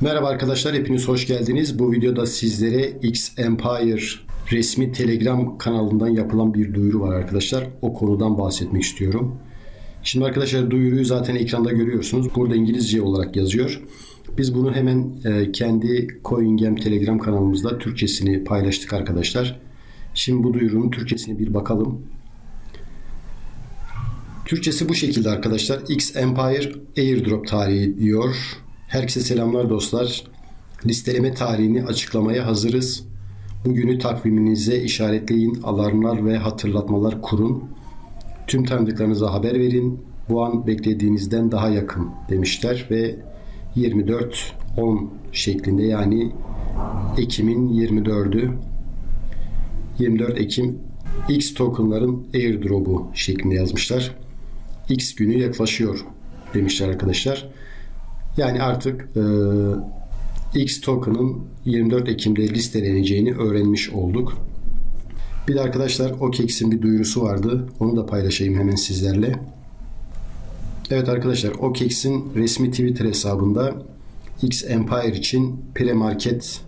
Merhaba arkadaşlar, hepiniz hoş geldiniz. Bu videoda sizlere X Empire resmi Telegram kanalından yapılan bir duyuru var arkadaşlar. O konudan bahsetmek istiyorum. Şimdi arkadaşlar duyuruyu zaten ekranda görüyorsunuz. Burada İngilizce olarak yazıyor. Biz bunu hemen e, kendi CoinGem Telegram kanalımızda Türkçesini paylaştık arkadaşlar. Şimdi bu duyurunun Türkçesini bir bakalım. Türkçesi bu şekilde arkadaşlar. X Empire Airdrop tarihi diyor. Herkese selamlar dostlar. Listeleme tarihini açıklamaya hazırız. Bugünü takviminize işaretleyin. Alarmlar ve hatırlatmalar kurun. Tüm tanıdıklarınıza haber verin. Bu an beklediğinizden daha yakın demişler ve 24-10 şeklinde yani Ekim'in 24'ü 24 Ekim X tokenların airdrop'u şeklinde yazmışlar. X günü yaklaşıyor demişler arkadaşlar. Yani artık e, X token'ın 24 Ekim'de listeleneceğini öğrenmiş olduk. Bir de arkadaşlar OKEX'in bir duyurusu vardı. Onu da paylaşayım hemen sizlerle. Evet arkadaşlar OKEX'in resmi Twitter hesabında X Empire için pre-market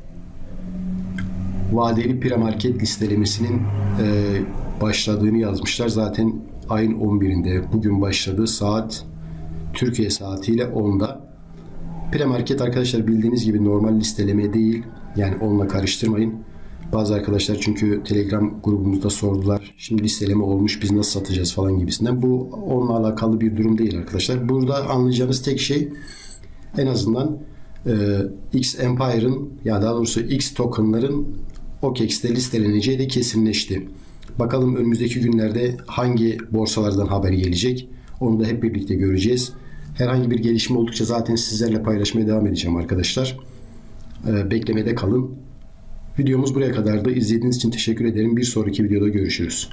vadeli pre-market listelemesinin e, başladığını yazmışlar. Zaten ayın 11'inde bugün başladı. Saat Türkiye saatiyle 10'da. Pre-market arkadaşlar bildiğiniz gibi normal listeleme değil. Yani onunla karıştırmayın. Bazı arkadaşlar çünkü Telegram grubumuzda sordular. Şimdi listeleme olmuş biz nasıl satacağız falan gibisinden. Bu onunla alakalı bir durum değil arkadaşlar. Burada anlayacağınız tek şey en azından e, X Empire'ın ya daha doğrusu X tokenların OKEX'te listeleneceği de kesinleşti. Bakalım önümüzdeki günlerde hangi borsalardan haber gelecek. Onu da hep birlikte göreceğiz. Herhangi bir gelişme oldukça zaten sizlerle paylaşmaya devam edeceğim arkadaşlar. E, beklemede kalın. Videomuz buraya kadardı. İzlediğiniz için teşekkür ederim. Bir sonraki videoda görüşürüz.